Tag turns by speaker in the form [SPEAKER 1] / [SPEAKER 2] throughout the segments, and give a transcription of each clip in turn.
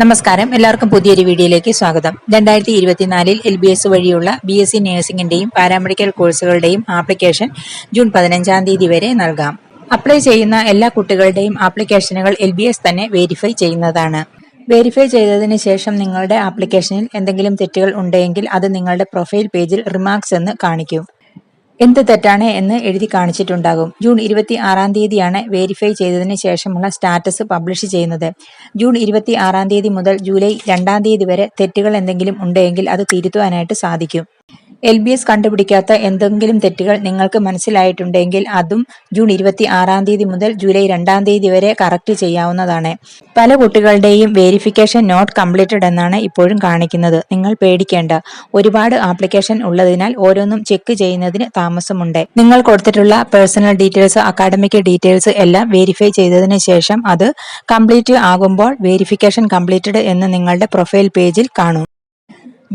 [SPEAKER 1] നമസ്കാരം. എല്ലാവർക്കും പുതിയൊരു വീഡിയോയിലേക്ക് സ്വാഗതം. രണ്ടായിരത്തി ഇരുപത്തിനാലിൽ എൽ ബി എസ് വഴിയുള്ള ബി എസ് സി നഴ്സിംഗിന്റെയും പാരാമെഡിക്കൽ കോഴ്സുകളുടെയും ആപ്ലിക്കേഷൻ ജൂൺ പതിനഞ്ചാം തീയതി വരെ നൽകാം. അപ്ലൈ ചെയ്യുന്ന എല്ലാ കുട്ടികളുടെയും ആപ്ലിക്കേഷനുകൾ എൽ ബി എസ് തന്നെ വെരിഫൈ ചെയ്യുന്നതാണ്. വെരിഫൈ ചെയ്തതിന് ശേഷം നിങ്ങളുടെ ആപ്ലിക്കേഷനിൽ എന്തെങ്കിലും തെറ്റുകൾ ഉണ്ടെങ്കിൽ അത് നിങ്ങളുടെ പ്രൊഫൈൽ പേജിൽ റിമാർക്സ് എന്ന് കാണിക്കും. എന്ത് തെറ്റാണ് എന്ന് എഴുതി കാണിച്ചിട്ടുണ്ടാകും. ജൂൺ ഇരുപത്തി ആറാം തീയതിയാണ് വെരിഫൈ ചെയ്തതിന് ശേഷമുള്ള സ്റ്റാറ്റസ് പബ്ലിഷ് ചെയ്യുന്നത്. ജൂൺ ഇരുപത്തി ആറാം തീയതി മുതൽ ജൂലൈ രണ്ടാം തീയതി വരെ തെറ്റുകൾ എന്തെങ്കിലും ഉണ്ടെങ്കിൽ അത് തിരുത്തുവാനായിട്ട് സാധിക്കും. എൽ ബി എസ് കണ്ടുപിടിക്കാത്ത എന്തെങ്കിലും തെറ്റുകൾ നിങ്ങൾക്ക് മനസ്സിലായിട്ടുണ്ടെങ്കിൽ അതും ജൂൺ ഇരുപത്തി ആറാം തീയതി മുതൽ ജൂലൈ രണ്ടാം തീയതി വരെ കറക്റ്റ് ചെയ്യാവുന്നതാണ്. പല കുട്ടികളുടെയും വേരിഫിക്കേഷൻ നോട്ട് കംപ്ലീറ്റഡ് എന്നാണ് ഇപ്പോഴും കാണിക്കുന്നത്. നിങ്ങൾ പേടിക്കേണ്ട. ഒരുപാട് ആപ്ലിക്കേഷൻ ഉള്ളതിനാൽ ഓരോന്നും ചെക്ക് ചെയ്യുന്നതിന് താമസമുണ്ട്. നിങ്ങൾ കൊടുത്തിട്ടുള്ള പേഴ്സണൽ ഡീറ്റെയിൽസ് അക്കാഡമിക് ഡീറ്റെയിൽസ് എല്ലാം വെരിഫൈ ചെയ്തതിന് ശേഷം അത് കംപ്ലീറ്റ് ആകുമ്പോൾ വെരിഫിക്കേഷൻ കംപ്ലീറ്റഡ് എന്ന് നിങ്ങളുടെ പ്രൊഫൈൽ പേജിൽ കാണും.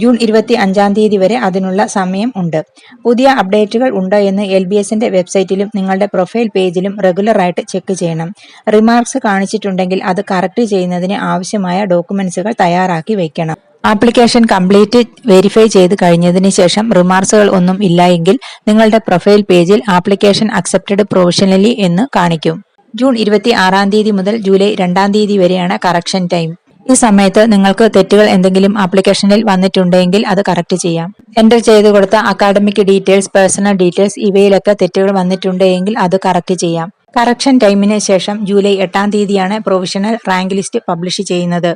[SPEAKER 1] ജൂൺ ഇരുപത്തി അഞ്ചാം തീയതി വരെ അതിനുള്ള സമയം ഉണ്ട്. പുതിയ അപ്ഡേറ്റുകൾ ഉണ്ടോ എന്ന് എൽ ബി എസിന്റെ വെബ്സൈറ്റിലും നിങ്ങളുടെ പ്രൊഫൈൽ പേജിലും റെഗുലറായിട്ട് ചെക്ക് ചെയ്യണം. റിമാർക്സ് കാണിച്ചിട്ടുണ്ടെങ്കിൽ അത് കറക്റ്റ് ചെയ്യുന്നതിന് ആവശ്യമായ ഡോക്യുമെന്റ്സുകൾ തയ്യാറാക്കി വയ്ക്കണം ആപ്ലിക്കേഷൻ കംപ്ലീറ്റ് വെരിഫൈ ചെയ്ത് കഴിഞ്ഞതിന് ശേഷം റിമാർക്സുകൾ ഒന്നും ഇല്ല എങ്കിൽ നിങ്ങളുടെ പ്രൊഫൈൽ പേജിൽ ആപ്ലിക്കേഷൻ അക്സെപ്റ്റഡ് പ്രൊവിഷണലി എന്ന് കാണിക്കും. ജൂൺ ഇരുപത്തി ആറാം തീയതി മുതൽ ജൂലൈ രണ്ടാം തീയതി വരെയാണ് കറക്ഷൻ ടൈം. ഈ സമയത്ത് നിങ്ങൾക്ക് തെറ്റുകൾ എന്തെങ്കിലും ആപ്ലിക്കേഷനിൽ വന്നിട്ടുണ്ടെങ്കിൽ അത് കറക്റ്റ് ചെയ്യാം. എന്റർ ചെയ്ത് കൊടുത്ത അക്കാഡമിക് ഡീറ്റെയിൽസ് പേഴ്സണൽ ഡീറ്റെയിൽസ് ഇവയിലൊക്കെ തെറ്റുകൾ വന്നിട്ടുണ്ടെങ്കിൽ അത് കറക്റ്റ് ചെയ്യാം. കറക്ഷൻ ടൈമിന് ശേഷം ജൂലൈ എട്ടാം തീയതിയാണ് പ്രൊവിഷണൽ റാങ്ക് ലിസ്റ്റ് പബ്ലിഷ് ചെയ്യുന്നത്.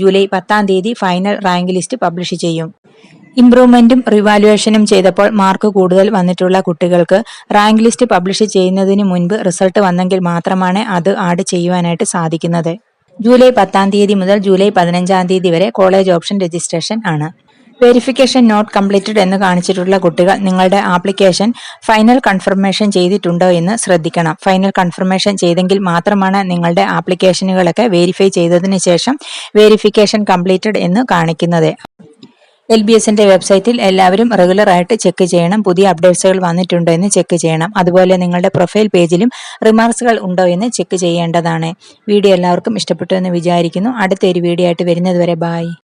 [SPEAKER 1] ജൂലൈ പത്താം തീയതി ഫൈനൽ റാങ്ക് ലിസ്റ്റ് പബ്ലിഷ് ചെയ്യും. ഇംപ്രൂവ്മെന്റും റിവാലുവേഷനും ചെയ്തപ്പോൾ മാർക്ക് കൂടുതൽ വന്നിട്ടുള്ള കുട്ടികൾക്ക് റാങ്ക് ലിസ്റ്റ് പബ്ലിഷ് ചെയ്യുന്നതിന് മുൻപ് റിസൾട്ട് വന്നെങ്കിൽ മാത്രമാണ് അത് ആഡ് ചെയ്യുവാനായിട്ട് സാധിക്കുന്നത്. ജൂലൈ പത്താം തീയതി മുതൽ ജൂലൈ പതിനഞ്ചാം തീയതി വരെ കോളേജ് ഓപ്ഷൻ രജിസ്ട്രേഷൻ ആണ്. വെരിഫിക്കേഷൻ നോട്ട് കംപ്ലീറ്റഡ് എന്ന് കാണിച്ചിട്ടുള്ള കുട്ടികൾ നിങ്ങളുടെ ആപ്ലിക്കേഷൻ ഫൈനൽ കൺഫർമേഷൻ ചെയ്തിട്ടുണ്ടോ എന്ന് ശ്രദ്ധിക്കണം. ഫൈനൽ കൺഫർമേഷൻ ചെയ്തെങ്കിൽ മാത്രമാണ് നിങ്ങളുടെ ആപ്ലിക്കേഷനുകളൊക്കെ വെരിഫൈ ചെയ്തതിന് ശേഷം വെരിഫിക്കേഷൻ കംപ്ലീറ്റഡ് എന്ന് കാണിക്കുന്നത്. എൽ ബി എസിന്റെ വെബ്സൈറ്റിൽ എല്ലാവരും റെഗുലർ ആയിട്ട് ചെക്ക് ചെയ്യണം. പുതിയ അപ്ഡേറ്റ്സുകൾ വന്നിട്ടുണ്ടോ എന്ന് ചെക്ക് ചെയ്യണം. അതുപോലെ നിങ്ങളുടെ പ്രൊഫൈൽ പേജിലും റിമാർക്സുകൾ ഉണ്ടോ എന്ന് ചെക്ക് ചെയ്യേണ്ടതാണ്. വീഡിയോ എല്ലാവർക്കും ഇഷ്ടപ്പെട്ടു എന്ന് വിചാരിക്കുന്നു. അടുത്തൊരു വീഡിയോ ആയിട്ട് വരുന്നതുവരെ ബായ്